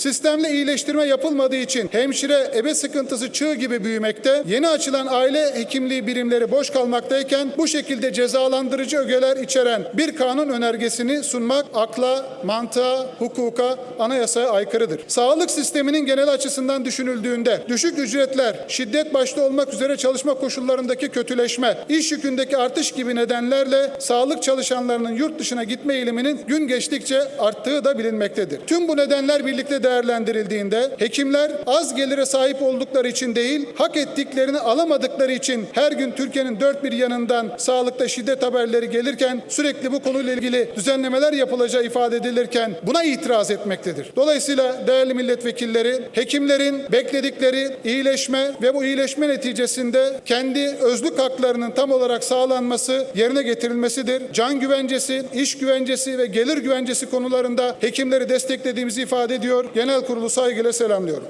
Sistemli iyileştirme yapılmadığı için hemşire ebe sıkıntısı çığ gibi büyümekte. Yeni açılan aile hekimliği birimleri boş kalmaktayken bu şekilde cezalandırıcı ögeler içeren bir kanun önergesini sunmak akla, mantığa, hukuka, anayasaya aykırıdır. Sağlık sisteminin genel açısından düşünüldüğünde düşük ücretler, şiddet başta olmak üzere çalışma koşullarındaki kötüleşme, iş yükündeki artış gibi nedenlerle sağlık çalışanlarının yurt dışına gitme eğiliminin gün geçtikçe arttığı da bilinmektedir. Tüm bu nedenler birlikte değerlendirildiğinde hekimler az gelire sahip oldukları için değil, hak ettiklerini alamadıkları için her gün Türkiye'nin dört bir yanından sağlıkta şiddet haberleri gelirken sürekli bu konuyla ilgili düzenlemeler yapılacağı ifade edilirken buna itiraz etmektedir. Dolayısıyla değerli milletvekilleri, hekimlerin bekledikleri iyileşme ve bu iyileşme neticesinde kendi özlük haklarının tam olarak sağlanması, yerine getirilmesidir. Can güvencesi, iş güvencesi ve gelir güvencesi konularında hekimleri desteklediğimizi ifade ediyor. Genel kurulu saygıyla selamlıyorum.